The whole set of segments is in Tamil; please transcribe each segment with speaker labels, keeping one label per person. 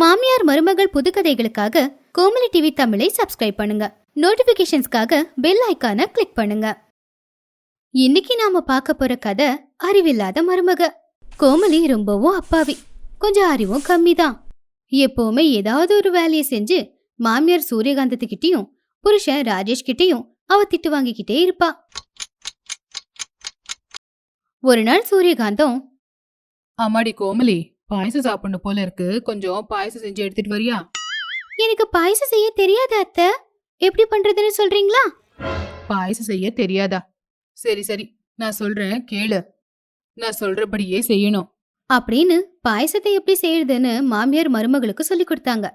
Speaker 1: மாமியார் மருமகள் புதுக்கதைகளுக்காக கோமலி டிவி தமிழை சப்ஸ்கிரைப் பண்ணுங்க நோட்டிபிகேஷன்ஸ்க்காக பெல் ஐக்கான கிளிக் பண்ணுங்க இன்னைக்கு நாம பார்க்க போற கதை அறிவில்லாத மருமக கோமலி ரொம்பவும் அப்பாவி கொஞ்சம் அறிவும் கம்மி தான் எப்பவுமே ஏதாவது ஒரு வேலையை செஞ்சு மாமியார் சூரியகாந்தத்துக்கிட்டையும் புருஷன் ராஜேஷ் கிட்டையும் அவ திட்டு வாங்கிக்கிட்டே இருப்பா ஒரு நாள் சூரியகாந்தம்
Speaker 2: ஆமாடி கோமலி பாயசம் சாப்பிடணும் போல இருக்கு கொஞ்சம் பாயசம் செஞ்சு எடுத்துட்டு வரியா
Speaker 1: எனக்கு பாயசம் செய்ய தெரியாதா அத்தை எப்படி பண்றதுன்னு சொல்றீங்களா
Speaker 2: பாயசம் செய்ய தெரியாதா சரி சரி நான் சொல்றேன் கேளு நான் சொல்றபடியே செய்யணும்
Speaker 1: அப்படின்னு பாயசத்தை எப்படி செய்யறதுன்னு மாமியார் மருமகளுக்கு சொல்லி கொடுத்தாங்க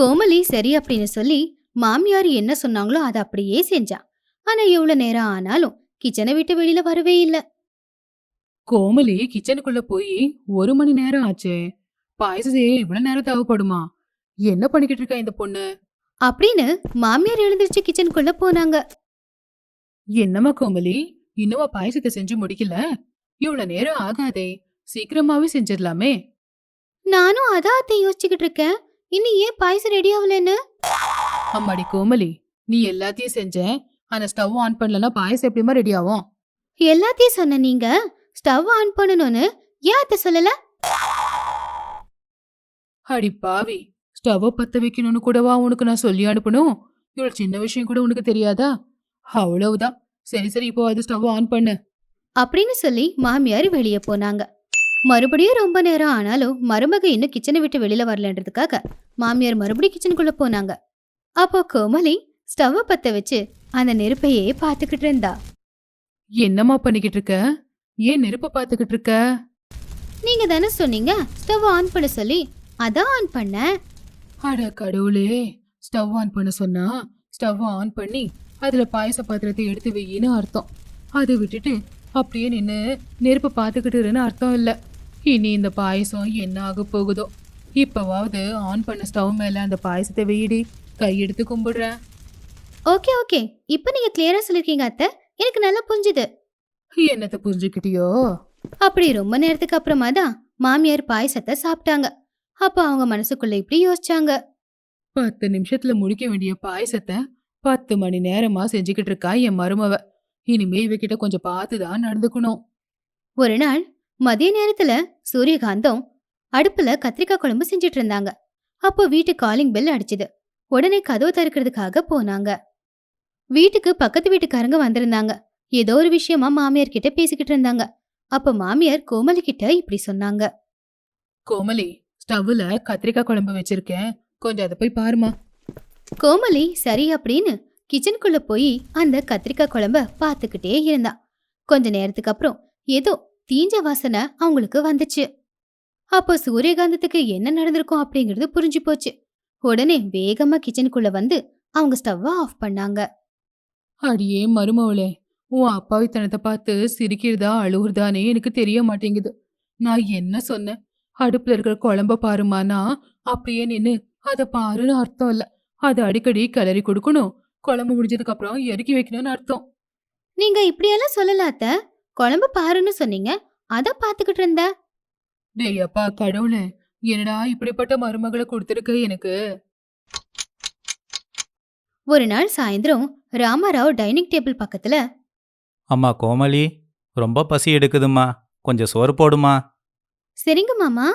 Speaker 1: கோமலி சரி அப்படின்னு சொல்லி மாமியார் என்ன சொன்னாங்களோ அதை அப்படியே செஞ்சா ஆனா எவ்வளவு நேரம் ஆனாலும் கிச்சனை விட்டு வெளியில வரவே இல்லை
Speaker 2: கோமலி கிச்சனுக்குள்ள போய் ஒரு மணி நேரம் ஆச்சு பாயசே இவ்வளவு நேரம் தேவைப்படுமா என்ன பண்ணிக்கிட்டு இருக்கா இந்த பொண்ணு
Speaker 1: அப்படின்னு மாமியார் எழுந்திருச்சு கிச்சனுக்குள்ள போனாங்க
Speaker 2: என்னம்மா கோமலி இன்னுமா பாயசத்தை செஞ்சு முடிக்கல இவ்வளவு நேரம் ஆகாதே சீக்கிரமாவே செஞ்சிடலாமே
Speaker 1: நானும் அதான் அத்தை யோசிச்சுக்கிட்டு இருக்கேன் இன்னும் ஏன் பாயசம் ரெடி ஆகலன்னு
Speaker 2: அம்மாடி கோமலி நீ எல்லாத்தையும் செஞ்ச ஆனா ஸ்டவ் ஆன் பண்ணலன்னா பாயசம் எப்படிமா ரெடி ஆகும்
Speaker 1: எல்லாத்தையும் சொன்ன நீங்க ஸ்டவ் ஆன் பண்ணணும்னு ஏன் அத்தை சொல்லல
Speaker 2: அடி பாவி ஸ்டவ் பத்த வைக்கணும்னு கூடவா உனக்கு நான் சொல்லி அனுப்பணும் இவ்வளோ சின்ன விஷயம் கூட உனக்கு தெரியாதா அவ்வளவுதான் சரி சரி இப்போ அது ஸ்டவ் ஆன் பண்ணு
Speaker 1: அப்படின்னு சொல்லி மாமியார் வெளியே போனாங்க மறுபடியும் ரொம்ப நேரம் ஆனாலும் மருமக இன்னும் கிச்சனை விட்டு வெளியில வரலன்றதுக்காக மாமியார் மறுபடியும் கிச்சனுக்குள்ள போனாங்க அப்போ கோமலி ஸ்டவ்வை பத்த வச்சு அந்த நெருப்பையே பார்த்துக்கிட்டு இருந்தா
Speaker 2: என்னம்மா பண்ணிக்கிட்டு இருக்க ஏன் நெருப்பு பார்த்துக்கிட்டு இருக்க
Speaker 1: நீங்க தானே சொன்னீங்க ஸ்டவ் ஆன் பண்ண சொல்லி அதான் ஆன் பண்ண
Speaker 2: அட கடவுளே ஸ்டவ் ஆன் பண்ண சொன்னா ஸ்டவ் ஆன் பண்ணி அதுல பாயச பாத்திரத்தை எடுத்து வையின்னு அர்த்தம் அதை விட்டுட்டு அப்படியே நின்று நெருப்பு பார்த்துக்கிட்டுருன்னு அர்த்தம் இல்லை இனி இந்த பாயசம் என்ன ஆக போகுதோ இப்போவாவது ஆன் பண்ண ஸ்டவ் மேலே அந்த பாயசத்தை வெயிடி கையெடுத்து கும்பிடுறேன்
Speaker 1: ஓகே ஓகே இப்போ நீங்கள் கிளியராக சொல்லியிருக்கீங்க அத்தை எனக்கு நல்லா புரிஞ்சுது
Speaker 2: என்னத்த புரிஞ்சுக்கிட்டியோ
Speaker 1: அப்படி ரொம்ப நேரத்துக்கு அப்புறமா தான் மாமியார் பாயசத்தை சாப்பிட்டாங்க அப்ப அவங்க மனசுக்குள்ள இப்படி யோசிச்சாங்க
Speaker 2: பத்து நிமிஷத்துல முடிக்க வேண்டிய பாயசத்தை பத்து மணி நேரமா செஞ்சுக்கிட்டு இருக்கா என் மருமவ இனிமே இவகிட்ட கொஞ்சம் பார்த்துதான் நடந்துக்கணும்
Speaker 1: ஒரு நாள் மதிய நேரத்துல சூரியகாந்தம் அடுப்புல கத்திரிக்காய் குழம்பு செஞ்சுட்டு இருந்தாங்க அப்போ வீட்டு காலிங் பெல் அடிச்சுது உடனே கதவு திறக்கிறதுக்காக போனாங்க வீட்டுக்கு பக்கத்து வீட்டுக்காரங்க வந்திருந்தாங்க ஏதோ ஒரு விஷயமா மாமியார் கிட்ட பேசிக்கிட்டு இருந்தாங்க அப்ப மாமியார் கோமலி கிட்ட இப்படி சொன்னாங்க
Speaker 2: கோமலி ஸ்டவ்ல கத்திரிக்காய் குழம்பு வச்சிருக்கேன் கொஞ்சம் அதை போய் பாருமா
Speaker 1: கோமலி சரி அப்படின்னு கிச்சனுக்குள்ள போய் அந்த கத்திரிக்காய் குழம்ப பாத்துக்கிட்டே இருந்தா கொஞ்ச நேரத்துக்கு அப்புறம் ஏதோ தீஞ்ச வாசனை அவங்களுக்கு வந்துச்சு அப்போ சூரியகாந்தத்துக்கு என்ன நடந்திருக்கும் அப்படிங்கிறது புரிஞ்சு போச்சு உடனே வேகமா கிச்சனுக்குள்ள வந்து அவங்க ஸ்டவ்வை ஆஃப் பண்ணாங்க
Speaker 2: அடியே மருமவளே உன் அப்பாவித்தனத்தை பார்த்து சிரிக்கிறதா அழுகுறதானே எனக்கு தெரிய மாட்டேங்குது நான் என்ன சொன்னேன் அடுப்புல இருக்கிற குழம்ப பாருமானா அப்படியே நின்று அதை பாருன்னு அர்த்தம் இல்லை அதை அடிக்கடி கிளறி கொடுக்கணும் குழம்பு முடிஞ்சதுக்கு அப்புறம் இறக்கி வைக்கணும்னு அர்த்தம்
Speaker 1: நீங்க இப்படியெல்லாம் சொல்லலாத்த குழம்பு பாருன்னு சொன்னீங்க அதை பார்த்துக்கிட்டு இருந்த
Speaker 2: டேய் அப்பா கடவுளே என்னடா இப்படிப்பட்ட மருமகளை கொடுத்துருக்க எனக்கு
Speaker 1: ஒரு நாள் சாயந்தரம் ராமாராவ் டைனிங் டேபிள் பக்கத்துல
Speaker 3: அம்மா கோமலி ரொம்ப பசி எடுக்குதுமா கொஞ்சம் சோறு போடுமா
Speaker 1: சரிங்க மாமா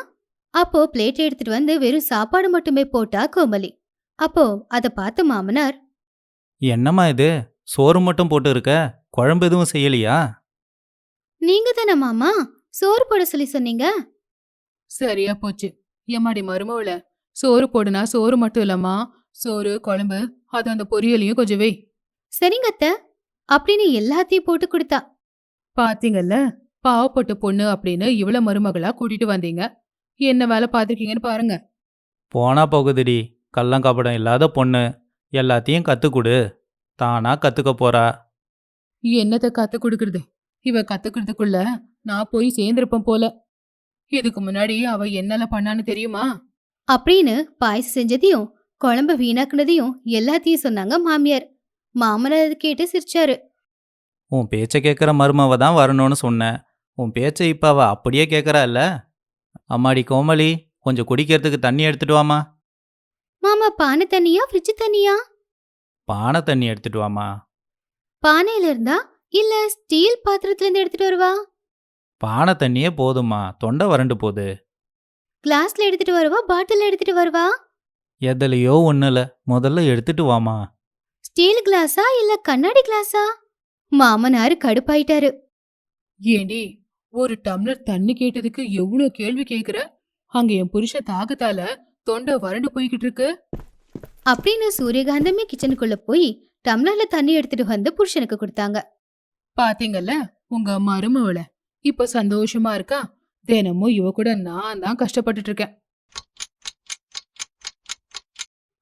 Speaker 1: அப்போ பிளேட் எடுத்துட்டு வந்து வெறும் சாப்பாடு மட்டுமே போட்டா கோமலி அப்போ அத பார்த்து மாமனார்
Speaker 3: என்னம்மா இது சோறு மட்டும் போட்டு இருக்க குழம்பு எதுவும் செய்யலையா
Speaker 1: நீங்க தானே மாமா சோறு போட சொல்லி சொன்னீங்க
Speaker 2: சரியா போச்சு ஏமாடி மருமவுல சோறு போடுனா சோறு மட்டும் இல்லம்மா சோறு குழம்பு அது அந்த பொரியலையும் கொஞ்சம் வை
Speaker 1: சரிங்க அப்படின்னு எல்லாத்தையும் போட்டு கொடுத்தா
Speaker 2: பாத்தீங்கல்ல பாவப்பட்ட பொண்ணு அப்படின்னு இவ்வளவு மருமகளா கூட்டிட்டு வந்தீங்க என்ன வேலை பார்த்துருக்கீங்கன்னு பாருங்க
Speaker 3: போனா போகுதுடி கல்லங்காப்படம் இல்லாத பொண்ணு எல்லாத்தையும் கத்துக்குடு தானா கத்துக்க போறா
Speaker 2: என்னத்தை கத்து கொடுக்கறது இவ கத்துக்கிறதுக்குள்ள நான் போய் சேர்ந்திருப்பேன் போல இதுக்கு முன்னாடி அவ என்னல பண்ணான்னு தெரியுமா
Speaker 1: அப்படின்னு பாயசம் செஞ்சதையும் குழம்பு வீணாக்குனதையும் எல்லாத்தையும் சொன்னாங்க மாமியார் மாமனார் அது கேட்டு சிரிச்சாரு
Speaker 3: உன் பேச்சை கேட்குற மருமவ தான் வரணும்னு சொன்னேன் உன் பேச்சை இப்போ அவ அப்படியே கேட்குறா இல்ல அம்மாடி கோமலி கொஞ்சம் குடிக்கிறதுக்கு தண்ணி எடுத்துட்டு வாமா
Speaker 1: மாமா பானை தண்ணியா ஃப்ரிட்ஜ் தண்ணியா
Speaker 3: பானை தண்ணி எடுத்துட்டு வாமா
Speaker 1: பானையில இருந்தா இல்ல ஸ்டீல் பாத்திரத்துல இருந்து எடுத்துட்டு வருவா
Speaker 3: பானை தண்ணியே போதுமா தொண்டை வறண்டு போகுது
Speaker 1: கிளாஸ்ல எடுத்துட்டு வருவா பாட்டில் எடுத்துட்டு வருவா
Speaker 3: எதுலையோ ஒண்ணுல முதல்ல எடுத்துட்டு வாமா
Speaker 1: ஸ்டீல் கிளாஸா இல்ல கண்ணாடி கிளாஸா மாமனார் கடுப்பாயிட்டாரு
Speaker 2: ஏண்டி ஒரு டம்ளர் தண்ணி கேட்டதுக்கு எவ்வளவு கேள்வி கேக்குற அங்க என் புருஷ தாகத்தால தொண்டை வறண்டு போய்கிட்டு இருக்கு
Speaker 1: அப்படின்னு சூரியகாந்தமே கிச்சனுக்குள்ள போய் டம்ளர்ல தண்ணி எடுத்துட்டு வந்து புருஷனுக்கு கொடுத்தாங்க
Speaker 2: பாத்தீங்கல்ல உங்க மருமவள இப்ப சந்தோஷமா இருக்கா தினமும் இவ கூட நான் தான் கஷ்டப்பட்டுட்டு இருக்கேன்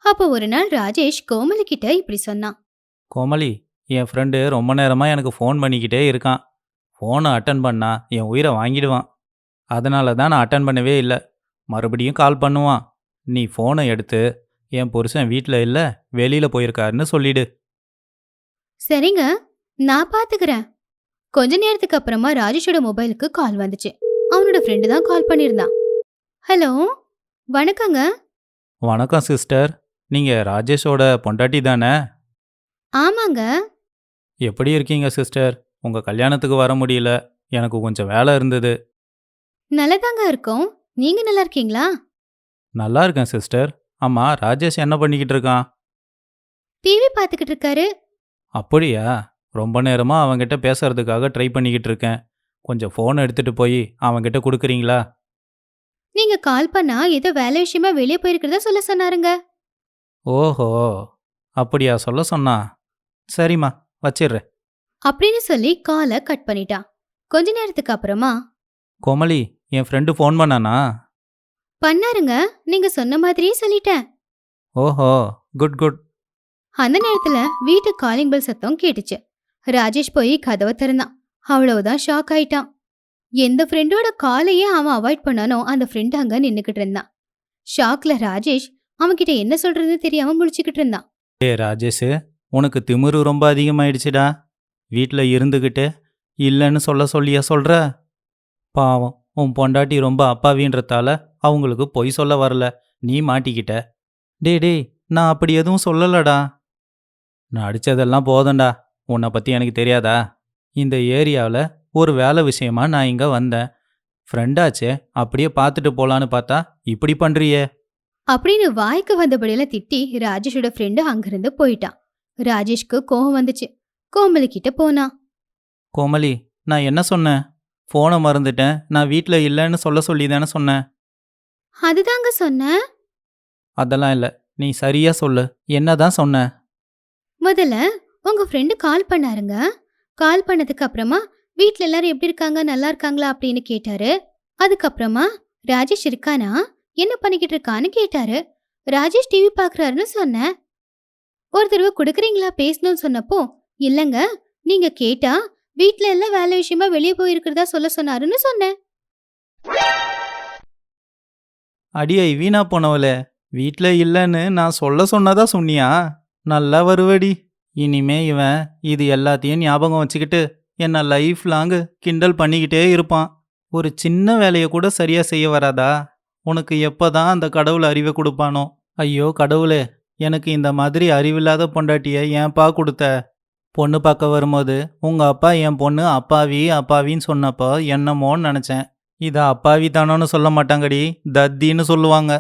Speaker 1: அப்போ ஒரு நாள் ராஜேஷ் கோமலி கிட்ட இப்படி சொன்னான்
Speaker 4: கோமலி என் ஃப்ரெண்டு ரொம்ப நேரமாக எனக்கு ஃபோன் பண்ணிக்கிட்டே இருக்கான் ஃபோனை அட்டன் பண்ணா என் உயிரை வாங்கிடுவான் அதனால தான் நான் அட்டன் பண்ணவே இல்லை மறுபடியும் கால் பண்ணுவான் நீ ஃபோனை எடுத்து என் புருஷன் வீட்டில் இல்லை வெளியில் போயிருக்காருன்னு சொல்லிடு
Speaker 1: சரிங்க நான் பார்த்துக்கிறேன் கொஞ்ச நேரத்துக்கு அப்புறமா ராஜேஷோட மொபைலுக்கு கால் வந்துச்சு அவனோட ஃப்ரெண்டு தான் கால் பண்ணியிருந்தான் ஹலோ வணக்கங்க
Speaker 4: வணக்கம் சிஸ்டர் நீங்க ராஜேஷோட பொண்டாட்டி தானே ஆமாங்க எப்படி இருக்கீங்க சிஸ்டர் உங்க கல்யாணத்துக்கு வர முடியல எனக்கு கொஞ்சம் வேலை இருந்தது
Speaker 1: நல்லதாங்க இருக்கோம் நீங்க நல்லா இருக்கீங்களா
Speaker 4: நல்லா இருக்கேன் சிஸ்டர் ஆமா ராஜேஷ் என்ன பண்ணிக்கிட்டு இருக்கான்
Speaker 1: டிவி பார்த்துக்கிட்டு இருக்காரு
Speaker 4: அப்படியா ரொம்ப நேரமா அவன்கிட்ட பேசுறதுக்காக ட்ரை பண்ணிக்கிட்டு இருக்கேன் கொஞ்சம் ஃபோன் எடுத்துட்டு போய் அவன்கிட்ட கொடுக்குறீங்களா
Speaker 1: நீங்க கால் பண்ணா ஏதோ வேலை விஷயமா வெளியே போயிருக்கிறதா சொல்ல சொன்னாருங்க
Speaker 4: ஓஹோ அப்படியா சொல்ல சொன்னா சரிம்மா வச்சிடுறேன்
Speaker 1: அப்படின்னு சொல்லி காலை கட் பண்ணிட்டான் கொஞ்ச நேரத்துக்கு அப்புறமா
Speaker 4: கோமலி என் ஃப்ரெண்டு ஃபோன் பண்ணானா
Speaker 1: பண்ணாருங்க நீங்க சொன்ன மாதிரியே சொல்லிட்டேன்
Speaker 4: ஓஹோ குட் குட்
Speaker 1: அந்த நேரத்துல வீட்டு காலிங் பெல் சத்தம் கேட்டுச்சு ராஜேஷ் போய் கதவை திறந்தான் அவ்வளவுதான் ஷாக் ஆயிட்டான் எந்த ஃப்ரெண்டோட காலையே அவன் அவாய்ட் பண்ணானோ அந்த ஃப்ரெண்ட் அங்க நின்னுக்கிட்டு இருந்தான் ஷாக்ல ராஜேஷ் அவன்கிட்ட என்ன சொல்றதுன்னு தெரியாம முழிச்சுக்கிட்டு இருந்தான்
Speaker 4: ஏ ராஜேஷ் உனக்கு திமிரு ரொம்ப அதிகமாயிடுச்சுடா வீட்டில் இருந்துக்கிட்டு இல்லைன்னு சொல்ல சொல்லியா சொல்ற பாவம் உன் பொண்டாட்டி ரொம்ப அப்பாவின்றதால அவங்களுக்கு பொய் சொல்ல வரல நீ மாட்டிக்கிட்ட டே டே நான் அப்படி எதுவும் சொல்லலடா நான் அடித்ததெல்லாம் போதண்டா உன்னை பற்றி எனக்கு தெரியாதா இந்த ஏரியாவில் ஒரு வேலை விஷயமா நான் இங்கே வந்தேன் ஃப்ரெண்டாச்சே அப்படியே பார்த்துட்டு போகலான்னு பார்த்தா இப்படி பண்ணுறியே
Speaker 1: அப்படின்னு வாய்க்கு வந்தபடியெல்லாம் திட்டி ராஜேஷோட ஃப்ரெண்டு அங்கிருந்து போயிட்டான் ராஜேஷ்க்கு கோபம் வந்துச்சு கோமலி கிட்ட போனா
Speaker 4: கோமலி நான் என்ன சொன்னேன் ஃபோனை மறந்துட்டேன் நான் வீட்டில் இல்லைன்னு சொல்ல சொல்லி தானே சொன்னேன்
Speaker 1: அதுதாங்க சொன்னேன்
Speaker 4: அதெல்லாம் இல்லை நீ சரியா சொல்லு என்னதான் சொன்ன
Speaker 1: முதல்ல உங்க ஃப்ரெண்டு கால் பண்ணாருங்க கால் பண்ணதுக்கு அப்புறமா வீட்டில் எல்லாரும் எப்படி இருக்காங்க நல்லா இருக்காங்களா அப்படின்னு கேட்டாரு அதுக்கப்புறமா ராஜேஷ் இருக்கானா என்ன பண்ணிக்கிட்டு இருக்கான்னு கேட்டாரு ராஜேஷ் டிவி பாக்குறாருன்னு சொன்னேன் ஒரு தடவை கொடுக்குறீங்களா பேசணும்னு சொன்னப்போ இல்லைங்க நீங்க கேட்டா வீட்டுல எல்லாம் வேலை விஷயமா வெளியே போயிருக்கிறதா சொல்ல சொன்னாருன்னு சொன்னேன்
Speaker 4: அடியை வீணா போனவளே வீட்ல இல்லைன்னு நான் சொல்ல சொன்னதா சொன்னியா நல்லா வருவடி இனிமே இவன் இது எல்லாத்தையும் ஞாபகம் வச்சுக்கிட்டு என்னை லைஃப் லாங்கு கிண்டல் பண்ணிக்கிட்டே இருப்பான் ஒரு சின்ன வேலையை கூட சரியாக செய்ய வராதா உனக்கு எப்போ தான் அந்த கடவுள் அறிவை கொடுப்பானோ ஐயோ கடவுளே எனக்கு இந்த மாதிரி அறிவில்லாத பொண்டாட்டியை பா கொடுத்த பொண்ணு பார்க்க வரும்போது உங்கள் அப்பா என் பொண்ணு அப்பாவி அப்பாவின்னு சொன்னப்போ என்னமோன்னு நினச்சேன் இதை அப்பாவி தானோன்னு சொல்ல மாட்டாங்கடி தத்தின்னு சொல்லுவாங்க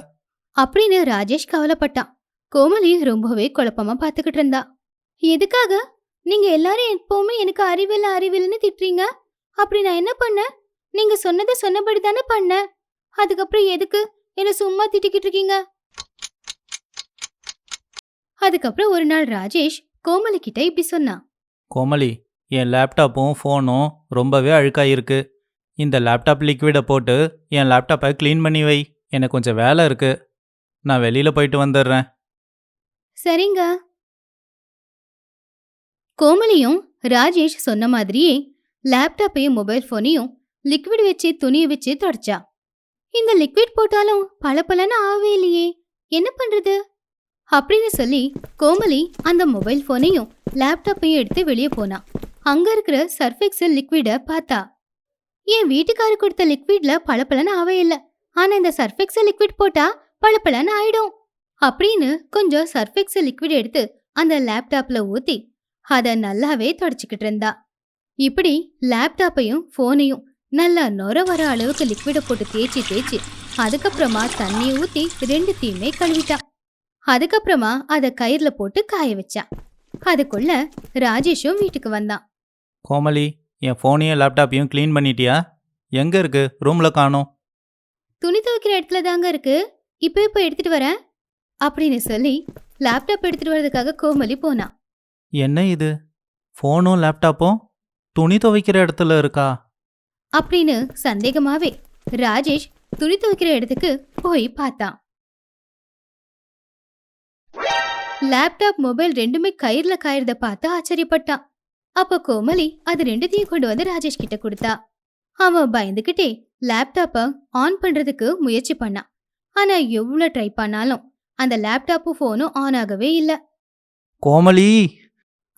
Speaker 1: அப்படின்னு ராஜேஷ் கவலைப்பட்டான் கோமலி ரொம்பவே குழப்பமா பார்த்துக்கிட்டு இருந்தா எதுக்காக நீங்க எல்லாரும் எப்பவுமே எனக்கு அறிவில்லை அறிவில்லைன்னு திட்டுறீங்க அப்படி நான் என்ன பண்ணேன் நீங்க சொன்னதை சொன்னபடி தானே பண்ணேன் அதுக்கப்புறம் எதுக்கு என்ன சும்மா திட்டிக்கிட்டு இருக்கீங்க அதுக்கப்புறம் ஒரு நாள் ராஜேஷ் கோமலி கிட்ட இப்படி சொன்னான்
Speaker 4: கோமலி என் லேப்டாப்பும் ஃபோனும் ரொம்பவே அழுக்காயிருக்கு இந்த லேப்டாப் லிக்விடை போட்டு என் லேப்டாப்பை க்ளீன் பண்ணி வை எனக்கு கொஞ்சம் வேலை இருக்கு நான் வெளியில் போயிட்டு வந்துடுறேன்
Speaker 1: சரிங்க கோமலியும் ராஜேஷ் சொன்ன மாதிரியே லேப்டாப்பையும் மொபைல் ஃபோனையும் லிக்விட் வச்சு துணியை வச்சு தொடச்சா இந்த லிக்விட் போட்டாலும் பளபளன்னு ஆவே இல்லையே என்ன பண்றது அப்படின்னு சொல்லி கோமலி அந்த மொபைல் ஃபோனையும் லேப்டாப்பையும் எடுத்து வெளியே போனா அங்க இருக்கிற சர்ஃபெக்ஸல் லிக்விட பார்த்தா என் வீட்டுக்காரர் கொடுத்த லிக்விட்ல பளபளன்னு ஆவே இல்லை ஆனா இந்த சர்ஃபெக்ஸல் லிக்விட் போட்டா பளபளன்னு ஆயிடும் அப்படின்னு கொஞ்சம் சர்ஃபெக்ஸல் லிக்விட் எடுத்து அந்த லேப்டாப்ல ஊத்தி அதை நல்லாவே தொடச்சிக்கிட்டு இருந்தா இப்படி லேப்டாப்பையும் ஃபோனையும் நல்லா நொற வர அளவுக்கு லிக்விடை போட்டு தேய்ச்சி தேய்ச்சி அதுக்கப்புறமா ஊத்தி ஊற்றி தீமே கழுவிட்டான் அதுக்கப்புறமா அதை கயிறுல போட்டு காய வச்சான் அதுக்குள்ள ராஜேஷும் வீட்டுக்கு வந்தான்
Speaker 4: கோமலி என் ஃபோனையும் லேப்டாப்பையும் க்ளீன் பண்ணிட்டியா எங்க இருக்கு ரூம்ல காணோம்
Speaker 1: துணி துவைக்கிற இடத்துல தாங்க இருக்கு இப்போ இப்போ எடுத்துட்டு வரேன் அப்படின்னு சொல்லி லேப்டாப் எடுத்துட்டு வர்றதுக்காக கோமலி போனான்
Speaker 4: என்ன இது ஃபோனும் லேப்டாப்பும் துணி துவைக்கிற இடத்துல இருக்கா
Speaker 1: அப்படின்னு சந்தேகமாவே ராஜேஷ் துணி துவைக்கிற இடத்துக்கு போய் பார்த்தான் லேப்டாப் மொபைல் ரெண்டுமே கயிறுல காயிறத பார்த்து ஆச்சரியப்பட்டான் அப்ப கோமலி அது ரெண்டுத்தையும் கொண்டு வந்து ராஜேஷ் கிட்ட கொடுத்தா அவன் பயந்துகிட்டே லேப்டாப்ப ஆன் பண்றதுக்கு முயற்சி பண்ணான் ஆனா எவ்வளவு ட்ரை பண்ணாலும் அந்த லேப்டாப்பும் ஃபோனும் ஆன் ஆகவே இல்லை கோமலி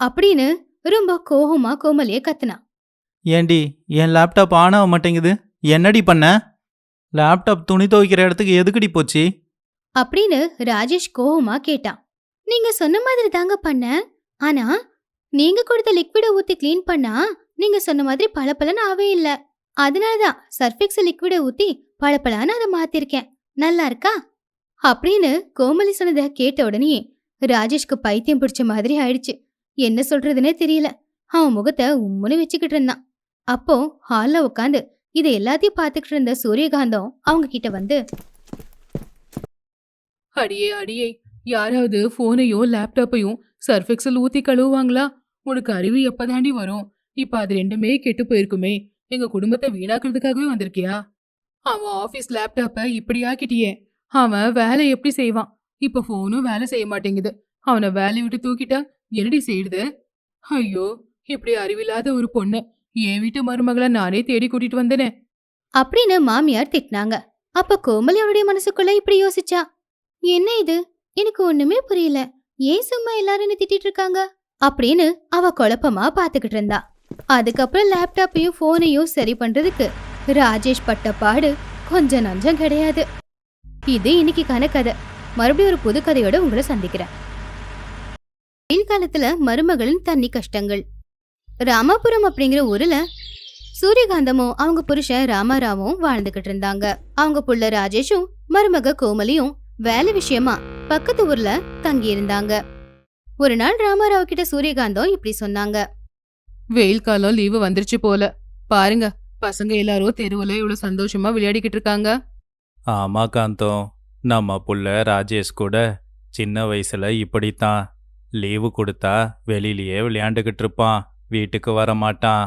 Speaker 1: அப்படின்னு ரொம்ப கோபமா கோமலிய கத்துனான்
Speaker 4: ஏண்டி என் லேப்டாப் ஆன் ஆக மாட்டேங்குது என்னடி பண்ண லேப்டாப் துணி துவைக்கிற இடத்துக்கு எதுக்குடி போச்சு
Speaker 1: அப்படின்னு ராஜேஷ் கோவமா கேட்டான் நீங்க சொன்ன மாதிரி தாங்க பண்ண ஆனா நீங்க கொடுத்த லிக்விட ஊத்தி கிளீன் பண்ணா நீங்க சொன்ன மாதிரி பளபளன்னு ஆவே இல்ல அதனாலதான் சர்ஃபிக்ஸ் லிக்விட ஊத்தி பளபளன்னு அதை மாத்திருக்கேன் நல்லா இருக்கா அப்படின்னு கோமலி சொன்னதை கேட்ட உடனே ராஜேஷ்க்கு பைத்தியம் பிடிச்ச மாதிரி ஆயிடுச்சு என்ன சொல்றதுன்னே தெரியல அவன் முகத்தை உம்முன்னு வச்சுக்கிட்டு இருந்தான் அப்போ ஹால்ல உட்காந்து இதை எல்லாத்தையும் பார்த்துக்கிட்டு இருந்த சூரியகாந்தம் அவங்க கிட்ட வந்து
Speaker 2: அடியே அடியே யாராவது ஃபோனையும் லேப்டாப்பையும் சர்ஃபெக்ஸில் ஊற்றி கழுவுவாங்களா உனக்கு அறிவு எப்பதாண்டி வரும் இப்போ அது ரெண்டுமே கெட்டு போயிருக்குமே எங்க குடும்பத்தை வீணாக்குறதுக்காகவே வந்திருக்கியா அவன் ஆஃபீஸ் லேப்டாப்ப இப்படி ஆக்கிட்டியே அவன் வேலை எப்படி செய்வான் இப்போ ஃபோனும் வேலை செய்ய மாட்டேங்குது அவனை வேலையை விட்டு தூக்கிட்டா என்னடி செய்யுது ஐயோ இப்படி அறிவில்லாத ஒரு பொண்ணு என் வீட்டு மருமகளை நானே தேடி கூட்டிட்டு வந்தேனே
Speaker 1: அப்படின்னு மாமியார் திட்டினாங்க அப்ப கோமலி அவருடைய மனசுக்குள்ள இப்படி யோசிச்சா என்ன இது எனக்கு ஒண்ணுமே புரியல ஏன் சும்மா எல்லாரும் திட்டிட்டு இருக்காங்க அப்படின்னு அவ குழப்பமா பாத்துக்கிட்டு இருந்தா அதுக்கப்புறம் லேப்டாப்பையும் போனையும் சரி பண்றதுக்கு ராஜேஷ் பட்ட பாடு கொஞ்சம் நஞ்சம் கிடையாது இது இன்னைக்கு கதை மறுபடியும் ஒரு புது கதையோட உங்களை சந்திக்கிறேன் வெயில் காலத்துல மருமகளின் தண்ணி கஷ்டங்கள் ராமாபுரம் அப்படிங்கிற ஊர்ல சூரியகாந்தமும் அவங்க புருஷன் ராமாராவும் வாழ்ந்துகிட்டு இருந்தாங்க அவங்க புள்ள ராஜேஷும் மருமக கோமலியும் வேலை விஷயமா பக்கத்து ஊர்ல தங்கி இருந்தாங்க ஒரு நாள் ராமாராவ கிட்ட சூரியகாந்தம் இப்படி சொன்னாங்க
Speaker 2: வெயில் காலம் லீவு வந்துருச்சு போல பாருங்க பசங்க எல்லாரும் தெருவுல இவ்வளவு சந்தோஷமா விளையாடிக்கிட்டு இருக்காங்க
Speaker 5: ஆமா காந்தம் நம்ம புள்ள ராஜேஷ் கூட சின்ன வயசுல இப்படித்தான் லீவு கொடுத்தா வெளியிலயே விளையாண்டுகிட்டு இருப்பான் வீட்டுக்கு வரமாட்டான்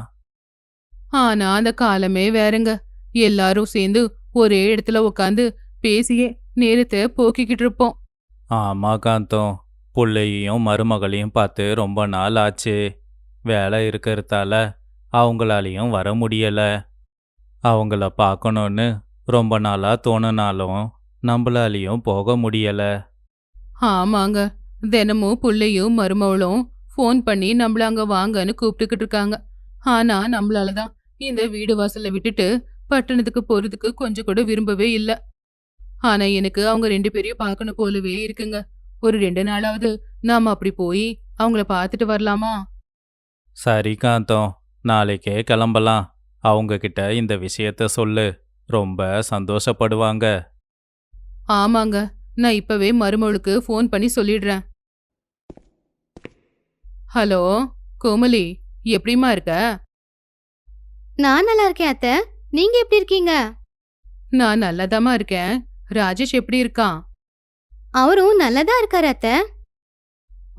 Speaker 2: ஆனா அந்த காலமே வேறங்க எல்லாரும் சேர்ந்து ஒரே இடத்துல உட்காந்து பேசியே நேரத்தை போக்கிக்கிட்டு இருப்போம்
Speaker 5: ஆமா காந்தம் பிள்ளையையும் மருமகளையும் பார்த்து ரொம்ப நாள் ஆச்சு வேலை இருக்கிறதால அவங்களாலையும் வர முடியல அவங்கள பார்க்கணும்னு ரொம்ப நாளா தோணுனாலும் நம்மளாலையும் போக முடியல
Speaker 2: ஆமாங்க தினமும் புள்ளையும் மருமகளும் ஃபோன் பண்ணி நம்மள அங்க வாங்கன்னு கூப்பிட்டுக்கிட்டு இருக்காங்க ஆனா நம்மளால தான் இந்த வீடு வாசல்ல விட்டுட்டு பட்டணத்துக்கு போறதுக்கு கொஞ்சம் கூட விரும்பவே இல்லை ஆனா எனக்கு அவங்க ரெண்டு பேரையும் பார்க்கணும் போலவே இருக்குங்க ஒரு ரெண்டு நாளாவது நாம அப்படி போய் அவங்கள பார்த்துட்டு வரலாமா
Speaker 5: சரி காந்தம் நாளைக்கே கிளம்பலாம் அவங்க கிட்ட இந்த விஷயத்த சொல்லு ரொம்ப சந்தோஷப்படுவாங்க
Speaker 2: ஆமாங்க நான் இப்பவே மருமகளுக்கு ஃபோன் பண்ணி சொல்லிடுறேன் ஹலோ கோமலி எப்படிமா இருக்க
Speaker 1: நான் நல்லா இருக்கேன் அத்த நீங்க எப்படி இருக்கீங்க
Speaker 2: நான் நல்லாதாம்மா இருக்கேன் ராஜேஷ் எப்படி இருக்கான்
Speaker 1: அவரும் நல்லதா இருக்காரு அத்த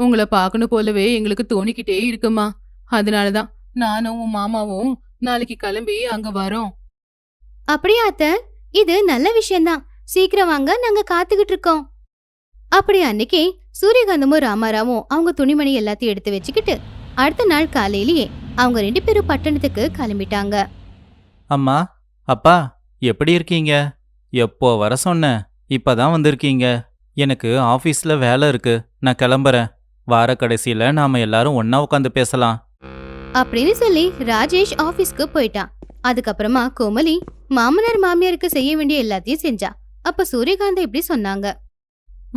Speaker 2: உங்களை பார்க்கணும் போலவே எங்களுக்கு தோணிக்கிட்டே இருக்குமா அதனாலதான் நானும் உன் மாமாவும் நாளைக்கு கிளம்பி அங்க வரோம்
Speaker 1: அப்படியா அத்த இது நல்ல விஷயம்தான் சீக்கிரம் வாங்க நாங்க காத்துக்கிட்டு இருக்கோம் அப்படி அன்னைக்கு சூரியகாந்தமும் ராமாராவும் அவங்க துணிமணி எல்லாத்தையும் எடுத்து வச்சுக்கிட்டு அடுத்த நாள் காலையிலேயே அவங்க ரெண்டு பேரும் பட்டணத்துக்கு கிளம்பிட்டாங்க
Speaker 4: அம்மா அப்பா எப்படி இருக்கீங்க எப்போ வர சொன்னேன் இப்பதான் வந்திருக்கீங்க எனக்கு ஆஃபீஸில் வேலை இருக்கு நான் கிளம்புறேன் வார கடைசியில நாம எல்லாரும் ஒன்னா உட்காந்து பேசலாம்
Speaker 1: அப்படின்னு சொல்லி ராஜேஷ் ஆஃபீஸ்க்கு போயிட்டான் அதுக்கப்புறமா கோமலி மாமனார் மாமியாருக்கு செய்ய வேண்டிய எல்லாத்தையும் செஞ்சா அப்ப சூரியகாந்த் இப்படி சொன்னாங்க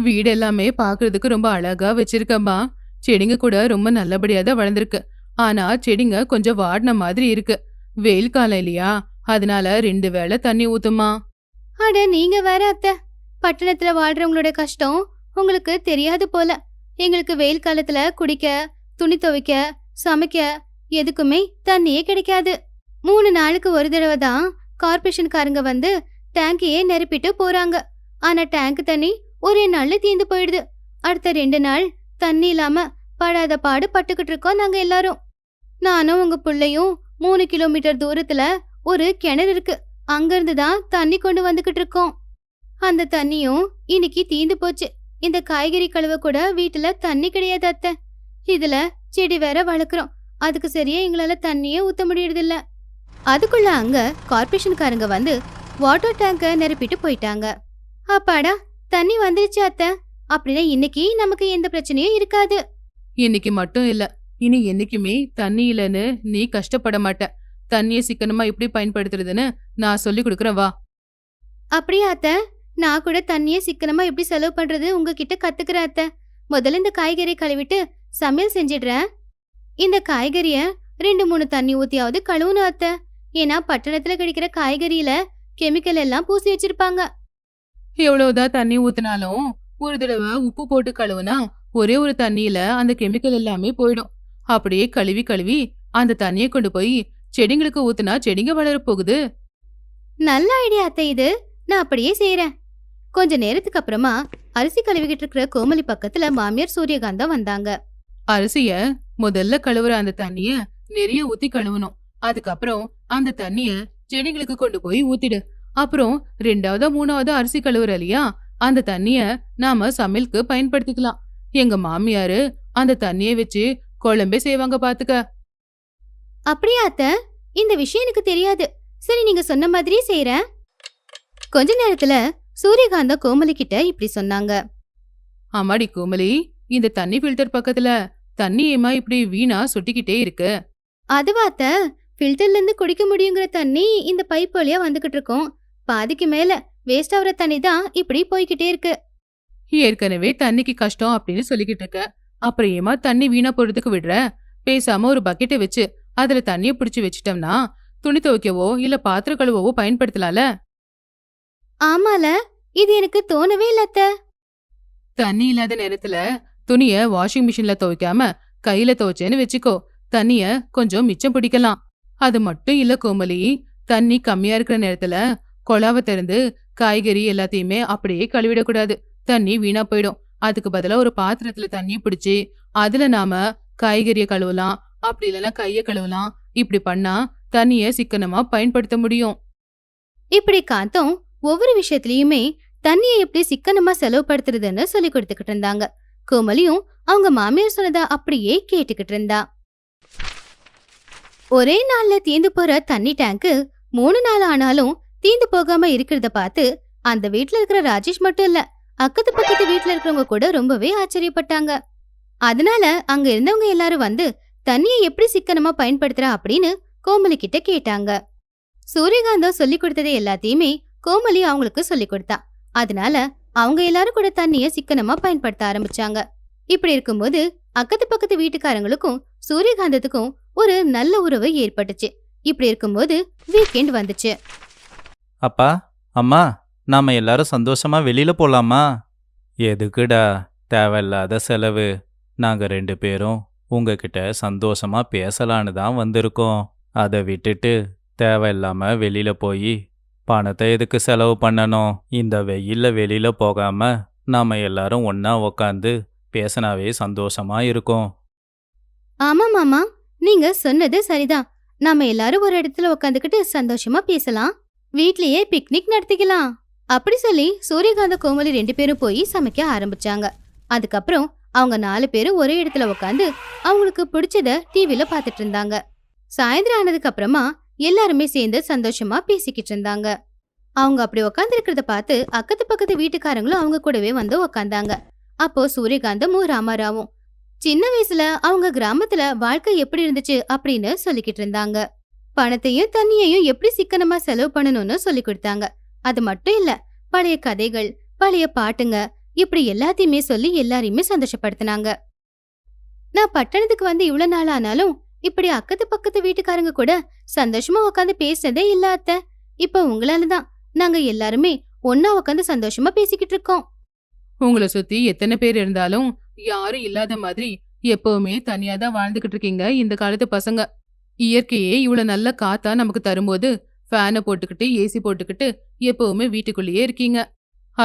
Speaker 2: வீடு எல்லாமே பாக்குறதுக்கு ரொம்ப அழகா வச்சிருக்கம்மா செடிங்க கூட ரொம்ப நல்லபடியா தான் வளர்ந்துருக்கு ஆனா செடிங்க கொஞ்சம் வாடின மாதிரி இருக்கு வெயில் காலம் இல்லையா அதனால ரெண்டு வேளை தண்ணி ஊத்துமா
Speaker 1: அட நீங்க வேற அத்த பட்டணத்துல வாழ்றவங்களோட கஷ்டம் உங்களுக்கு தெரியாது போல எங்களுக்கு வெயில் காலத்துல குடிக்க துணி துவைக்க சமைக்க எதுக்குமே தண்ணியே கிடைக்காது மூணு நாளுக்கு ஒரு தடவை தான் காரங்க வந்து டேங்கியே நிரப்பிட்டு போறாங்க ஆனா டேங்க் தண்ணி ஒரே நாள்ல தீந்து போயிடுது அடுத்த ரெண்டு நாள் தண்ணி இல்லாம படாத பாடு பட்டுக்கிட்டு இருக்கோம் நாங்க எல்லாரும் நானும் உங்க பிள்ளையும் மூணு கிலோமீட்டர் தூரத்துல ஒரு கிணறு இருக்கு அங்கிருந்து தான் தண்ணி கொண்டு வந்துகிட்டு இருக்கோம் அந்த தண்ணியும் இன்னைக்கு தீந்து போச்சு இந்த காய்கறி கழுவ கூட வீட்டுல தண்ணி கிடையாது அத்தை இதுல செடி வேற வளர்க்குறோம் அதுக்கு சரியா எங்களால தண்ணியே ஊத்த முடியறதில்ல அதுக்குள்ள அங்க கார்பரேஷன்காரங்க வந்து வாட்டர் டேங்க நிரப்பிட்டு போயிட்டாங்க அப்பாடா தண்ணி வந்துருச்சு அத்த அப்படின்னா இன்னைக்கு நமக்கு எந்த பிரச்சனையும் இருக்காது
Speaker 2: இன்னைக்கு மட்டும் இல்ல இனி என்னைக்குமே தண்ணி இல்லைன்னு நீ கஷ்டப்பட மாட்ட தண்ணியை சிக்கனமா எப்படி பயன்படுத்துறதுன்னு நான் சொல்லி கொடுக்குறேன் வா
Speaker 1: அப்படியா அத்த நான் கூட தண்ணியை சிக்கனமா எப்படி செலவு பண்றது உங்ககிட்ட கத்துக்கிறேன் அத்த முதல்ல இந்த காய்கறியை கழுவிட்டு சமையல் செஞ்சிடுறேன் இந்த காய்கறிய ரெண்டு மூணு தண்ணி ஊத்தியாவது கழுவணும் அத்த ஏன்னா பட்டணத்துல கிடைக்கிற காய்கறியில கெமிக்கல் எல்லாம் பூசி வச்சிருப்பாங்க
Speaker 2: எவ்வளவுதான் தண்ணி ஊத்தினாலும் ஒரு தடவை உப்பு போட்டு கழுவுனா ஒரே ஒரு தண்ணியில அந்த கெமிக்கல் எல்லாமே போயிடும் அப்படியே கழுவி கழுவி அந்த தண்ணியை கொண்டு போய் செடிங்களுக்கு ஊத்துனா செடிங்க வளர போகுது
Speaker 1: நல்ல ஐடியா அத்தை இது நான் அப்படியே செய்யறேன் கொஞ்ச நேரத்துக்கு அப்புறமா அரிசி கழுவிக்கிட்டு இருக்கிற கோமலி பக்கத்துல மாமியார் சூரியகாந்தா வந்தாங்க
Speaker 2: அரிசிய முதல்ல கழுவுற அந்த தண்ணிய நிறைய ஊத்தி கழுவணும் அதுக்கப்புறம் அந்த தண்ணிய செடிங்களுக்கு கொண்டு போய் ஊத்திடு அப்புறம் ரெண்டாவது மூணாவது அரிசி கழுவுற இல்லையா அந்த தண்ணிய நாம சமையலுக்கு பயன்படுத்திக்கலாம் எங்க மாமியாரு அந்த தண்ணிய வச்சு குழம்பே செய்வாங்க பாத்துக்க
Speaker 1: அப்படியா அத்த இந்த விஷயம் எனக்கு தெரியாது சரி நீங்க சொன்ன மாதிரி செய்யற கொஞ்ச நேரத்துல சூரியகாந்தா கோமலி கிட்ட இப்படி சொன்னாங்க
Speaker 2: ஆமாடி கோமலி இந்த தண்ணி ஃபில்டர் பக்கத்துல தண்ணியமா இப்படி வீணா சுட்டிக்கிட்டே இருக்கு
Speaker 1: அதுவாத்த ஃபில்டர்ல இருந்து குடிக்க முடியுங்கிற தண்ணி இந்த பைப் வழியா வந்துகிட்டு இருக்கோம் பாதிக்கு மேல வேஸ்ட் ஆகுற தண்ணி தான் இப்படி போய்கிட்டே இருக்கு
Speaker 2: ஏற்கனவே தண்ணிக்கு கஷ்டம் அப்படின்னு சொல்லிக்கிட்டு இருக்க அப்புறமா ஏமா தண்ணி வீணா போறதுக்கு விடுற பேசாம ஒரு பக்கெட்டை வச்சு அதுல தண்ணிய பிடிச்சி வச்சிட்டோம்னா துணி துவைக்கவோ இல்ல பாத்திரம் கழுவவோ பயன்படுத்தலாம்ல
Speaker 1: ஆமால இது எனக்கு தோணவே இல்லத்த
Speaker 2: தண்ணி இல்லாத நேரத்துல துணிய வாஷிங் மிஷின்ல துவைக்காம கையில துவைச்சேன்னு வச்சுக்கோ தண்ணிய கொஞ்சம் மிச்சம் பிடிக்கலாம் அது மட்டும் இல்ல கோமலி தண்ணி கம்மியா இருக்கிற நேரத்துல குழாவை திறந்து காய்கறி எல்லாத்தையுமே அப்படியே கழுவிடக்கூடாது தண்ணி வீணா போயிடும் அதுக்கு பதிலாக ஒரு பாத்திரத்துல தண்ணி பிடிச்சி அதுல நாம காய்கறியை கழுவலாம் அப்படி இல்லைன்னா கையை கழுவலாம் இப்படி பண்ணா தண்ணிய சிக்கனமா பயன்படுத்த முடியும்
Speaker 1: இப்படி காத்தும் ஒவ்வொரு விஷயத்துலயுமே தண்ணியை எப்படி சிக்கனமா செலவுபடுத்துறதுன்னு சொல்லி கொடுத்துக்கிட்டு இருந்தாங்க கோமலியும் அவங்க மாமியார் சொன்னதை அப்படியே கேட்டுக்கிட்டு இருந்தா ஒரே நாள்ல தீந்து போற தண்ணி டேங்கு மூணு நாள் ஆனாலும் தீந்து போகாம இருக்கிறத பார்த்து அந்த வீட்டுல இருக்கிற ராஜேஷ் மட்டும் இல்ல அக்கத்து பக்கத்து வீட்டுல இருக்கிறவங்க கூட ரொம்பவே ஆச்சரியப்பட்டாங்க அதனால அங்க இருந்தவங்க எல்லாரும் வந்து தண்ணியை எப்படி சிக்கனமா பயன்படுத்துற அப்படின்னு கோமலி கிட்ட கேட்டாங்க சூரியகாந்தம் சொல்லி கொடுத்ததை எல்லாத்தையுமே கோமலி அவங்களுக்கு சொல்லி கொடுத்தா அதனால அவங்க எல்லாரும் கூட தண்ணிய சிக்கனமா பயன்படுத்த ஆரம்பிச்சாங்க இப்படி இருக்கும்போது அக்கத்து பக்கத்து வீட்டுக்காரங்களுக்கும் சூரியகாந்தத்துக்கும் ஒரு நல்ல உறவு ஏற்பட்டுச்சு இப்படி இருக்கும்போது வீக்கெண்ட் வந்துச்சு
Speaker 4: அப்பா அம்மா நாம எல்லாரும் சந்தோஷமா வெளியில போலாமா
Speaker 5: எதுக்குடா தேவையில்லாத செலவு நாங்க ரெண்டு பேரும் உங்ககிட்ட சந்தோஷமா பேசலான்னு தான் வந்திருக்கோம் அதை விட்டுட்டு தேவையில்லாம வெளியில போய் பணத்தை எதுக்கு செலவு பண்ணணும் இந்த வெயில்ல வெளியில போகாம நாம எல்லாரும் ஒன்னா உக்காந்து பேசினாவே சந்தோஷமா இருக்கும்
Speaker 1: ஆமா மாமா நீங்க சொன்னது சரிதான் நாம எல்லாரும் ஒரு இடத்துல உக்காந்துக்கிட்டு சந்தோஷமா பேசலாம் வீட்லயே பிக்னிக் நடத்திக்கலாம் அப்படி சொல்லி சூரியகாந்த கோமலி ரெண்டு பேரும் போய் சமைக்க ஆரம்பிச்சாங்க அதுக்கப்புறம் அவங்க நாலு பேரும் ஒரே இடத்துல உட்காந்து அவங்களுக்கு பிடிச்சத டிவில பாத்துட்டு இருந்தாங்க சாயந்தரம் ஆனதுக்கு அப்புறமா எல்லாருமே சேர்ந்து சந்தோஷமா பேசிக்கிட்டு இருந்தாங்க அவங்க அப்படி உட்காந்து இருக்கிறத பார்த்து அக்கத்து பக்கத்து வீட்டுக்காரங்களும் அவங்க கூடவே வந்து உக்காந்தாங்க அப்போ சூரியகாந்தமும் ராமாராவும் சின்ன வயசுல அவங்க கிராமத்துல வாழ்க்கை எப்படி இருந்துச்சு அப்படின்னு சொல்லிக்கிட்டு இருந்தாங்க பணத்தையும் தண்ணியையும் எப்படி சிக்கனமா செலவு பண்ணணும்னு சொல்லி கொடுத்தாங்க அது மட்டும் இல்ல பழைய கதைகள் பழைய பாட்டுங்க இப்படி எல்லாத்தையுமே சொல்லி எல்லாரையுமே சந்தோஷப்படுத்தினாங்க நான் பட்டணத்துக்கு வந்து இவ்வளவு நாள் ஆனாலும் இப்படி அக்கத்து பக்கத்து வீட்டுக்காரங்க கூட சந்தோஷமா உட்காந்து பேசினதே இல்ல அத்த இப்ப உங்களால தான் நாங்க எல்லாருமே ஒன்னா உட்காந்து சந்தோஷமா பேசிக்கிட்டு இருக்கோம்
Speaker 2: உங்களை சுத்தி எத்தனை பேர் இருந்தாலும் யாரும் இல்லாத மாதிரி எப்பவுமே தனியா தான் வாழ்ந்துகிட்டு இருக்கீங்க இந்த காலத்து பசங்க இயற்கையே இவ்வளவு நல்ல காத்தா நமக்கு தரும்போது ஃபேனை போட்டுக்கிட்டு ஏசி போட்டுக்கிட்டு எப்பவுமே வீட்டுக்குள்ளேயே இருக்கீங்க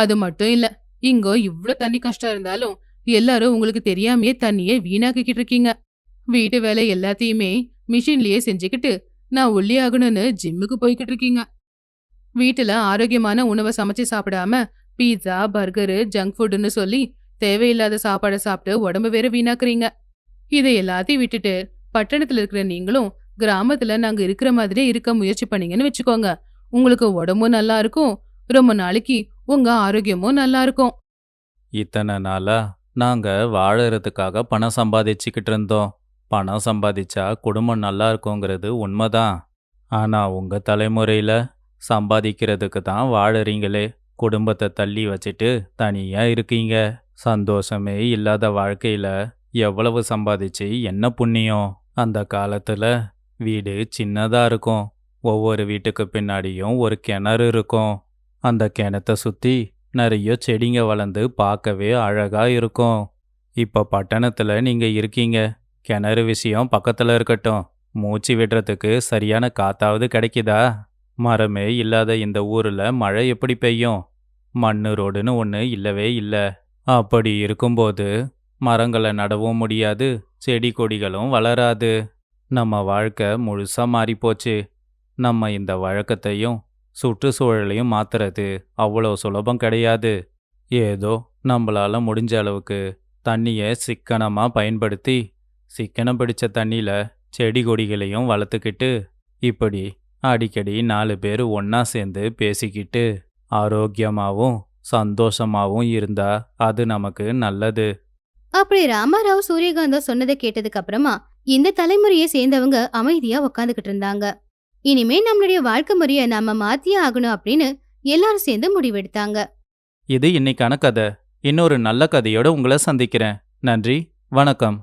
Speaker 2: அது மட்டும் இல்ல இங்கோ இவ்வளவு தண்ணி கஷ்டம் இருந்தாலும் எல்லாரும் உங்களுக்கு தெரியாமையே தண்ணியே வீணாக்கிக்கிட்டு இருக்கீங்க வீட்டு வேலை எல்லாத்தையுமே மிஷின்லயே செஞ்சுக்கிட்டு நான் ஒல்லியாகணும்னு ஜிம்முக்கு போய்கிட்டு இருக்கீங்க வீட்டுல ஆரோக்கியமான உணவை சமைச்சு சாப்பிடாம பீஸா பர்கரு ஜங்க் ஃபுட்டுன்னு சொல்லி தேவையில்லாத சாப்பாடை சாப்பிட்டு உடம்பு வேற வீணாக்குறீங்க இதை எல்லாத்தையும் விட்டுட்டு பட்டணத்துல இருக்கிற நீங்களும் கிராமத்துல நாங்க இருக்கிற மாதிரியே இருக்க முயற்சி பண்ணீங்கன்னு வச்சுக்கோங்க உங்களுக்கு உடம்பும் நல்லா இருக்கும் ரொம்ப நாளைக்கு உங்க ஆரோக்கியமும் நல்லா இருக்கும்
Speaker 5: இத்தனை நாளா நாங்க வாழறதுக்காக பணம் சம்பாதிச்சுக்கிட்டு இருந்தோம் பணம் சம்பாதிச்சா குடும்பம் நல்லா இருக்குங்கிறது உண்மைதான் ஆனா உங்க தலைமுறையில சம்பாதிக்கிறதுக்கு தான் வாழறீங்களே குடும்பத்தை தள்ளி வச்சுட்டு தனியா இருக்கீங்க சந்தோஷமே இல்லாத வாழ்க்கையில எவ்வளவு சம்பாதிச்சு என்ன புண்ணியம் அந்த காலத்துல வீடு சின்னதாக இருக்கும் ஒவ்வொரு வீட்டுக்கு பின்னாடியும் ஒரு கிணறு இருக்கும் அந்த கிணத்தை சுற்றி நிறைய செடிங்க வளர்ந்து பார்க்கவே அழகாக இருக்கும் இப்போ பட்டணத்தில் நீங்கள் இருக்கீங்க கிணறு விஷயம் பக்கத்தில் இருக்கட்டும் மூச்சு விடுறதுக்கு சரியான காத்தாவது கிடைக்குதா மரமே இல்லாத இந்த ஊரில் மழை எப்படி பெய்யும் மண்ணு ரோடுன்னு ஒன்று இல்லவே இல்லை அப்படி இருக்கும்போது மரங்களை நடவும் முடியாது செடி கொடிகளும் வளராது நம்ம வாழ்க்கை முழுசாக மாறிப்போச்சு நம்ம இந்த வழக்கத்தையும் சுற்றுச்சூழலையும் மாற்றுறது அவ்வளோ சுலபம் கிடையாது ஏதோ நம்மளால் முடிஞ்ச அளவுக்கு தண்ணியை சிக்கனமாக பயன்படுத்தி சிக்கனம் பிடிச்ச தண்ணியில் செடி கொடிகளையும் வளர்த்துக்கிட்டு இப்படி அடிக்கடி நாலு பேர் ஒன்றா சேர்ந்து பேசிக்கிட்டு ஆரோக்கியமாகவும் சந்தோஷமாகவும் இருந்தா அது நமக்கு நல்லது
Speaker 1: அப்படி ராமாராவ் சூரியகாந்தம் சொன்னதை கேட்டதுக்கு அப்புறமா இந்த தலைமுறையை சேர்ந்தவங்க அமைதியா உக்காந்துகிட்டு இருந்தாங்க இனிமே நம்மளுடைய வாழ்க்கை முறைய நாம மாத்தியே ஆகணும் அப்படின்னு எல்லாரும் சேர்ந்து முடிவெடுத்தாங்க
Speaker 4: இது இன்னைக்கான கதை இன்னொரு நல்ல கதையோட உங்களை சந்திக்கிறேன் நன்றி வணக்கம்